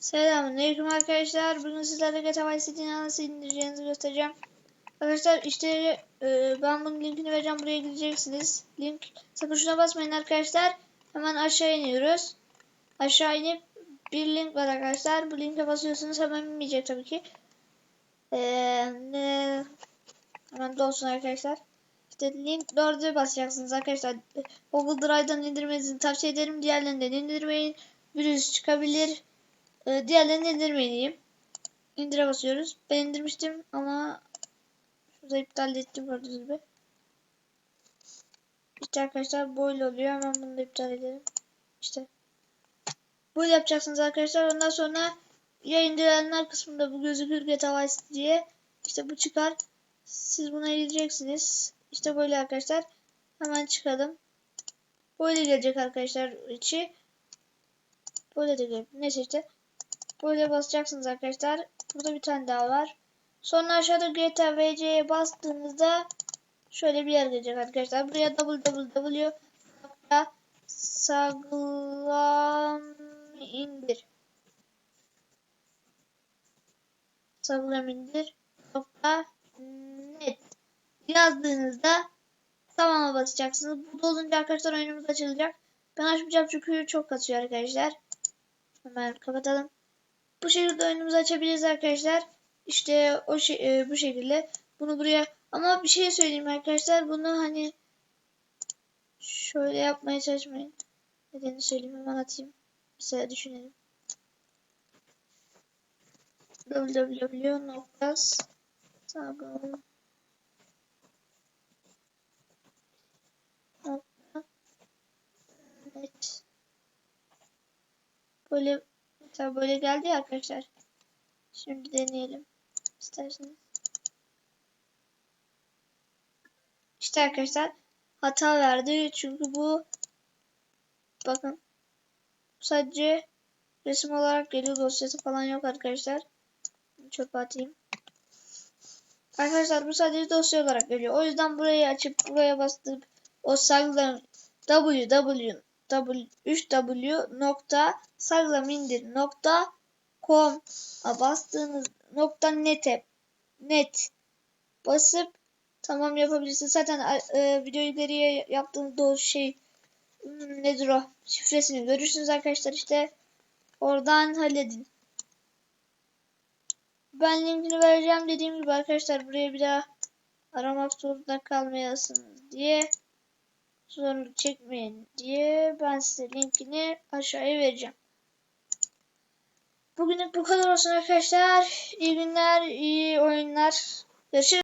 Selamünaleyküm arkadaşlar. Bugün sizlerle GTA Vice City'yi nasıl indireceğinizi göstereceğim. Arkadaşlar işte e, ben bunun linkini vereceğim. Buraya gideceksiniz. Link sakın basmayın arkadaşlar. Hemen aşağı iniyoruz. Aşağı inip bir link var arkadaşlar. Bu linke basıyorsunuz hemen inmeyecek tabii ki. E, ne, hemen dolsun arkadaşlar. İşte link 4'e basacaksınız arkadaşlar. Google Drive'dan indirmenizi tavsiye ederim. Diğerlerinden indirmeyin. Virüs çıkabilir. Ee, diğerlerini indirmeliyim. İndire basıyoruz. Ben indirmiştim ama şurada iptal ettim gördüğünüz gibi. İşte arkadaşlar böyle oluyor. Hemen bunu da iptal edelim. İşte. Böyle yapacaksınız arkadaşlar. Ondan sonra ya indirilenler kısmında bu gözükür GTA Vice diye. İşte bu çıkar. Siz buna gireceksiniz. İşte böyle arkadaşlar. Hemen çıkalım. Böyle gelecek arkadaşlar içi. Böyle de gelecek. Neyse işte. Böyle basacaksınız arkadaşlar. Burada bir tane daha var. Sonra aşağıda GTA VC'ye bastığınızda şöyle bir yer gelecek arkadaşlar. Buraya www saglam indir saglam net yazdığınızda tamama basacaksınız. Bu dolunca arkadaşlar oyunumuz açılacak. Ben açmayacağım çünkü çok kasıyor arkadaşlar. Hemen kapatalım. Bu şekilde oyunumuzu açabiliriz arkadaşlar. İşte o şey, e, bu şekilde. Bunu buraya ama bir şey söyleyeyim arkadaşlar. Bunu hani şöyle yapmaya çalışmayın. Nedeni söyleyeyim hemen atayım. Mesela düşünelim. www.sagam net Böyle mesela böyle geldi ya arkadaşlar. Şimdi deneyelim. isterseniz. İşte arkadaşlar hata verdi. Çünkü bu bakın sadece resim olarak geliyor. Dosyası falan yok arkadaşlar. Çöpe atayım. Arkadaşlar bu sadece dosya olarak geliyor. O yüzden burayı açıp buraya bastık. O saklı www 3w.saglamindir.com'a bastığınız nokta net'e net. Basıp tamam yapabilirsiniz. Zaten e, video ileriye yaptığınız o şey hmm, nedir o? Şifresini görürsünüz arkadaşlar işte. Oradan halledin. Ben linkini vereceğim. Dediğim gibi arkadaşlar buraya bir daha aramak zorunda kalmayasınız diye zorluk çekmeyin diye ben size linkini aşağıya vereceğim. Bugünlük bu kadar olsun arkadaşlar. İyi günler, iyi oyunlar. Görüşürüz.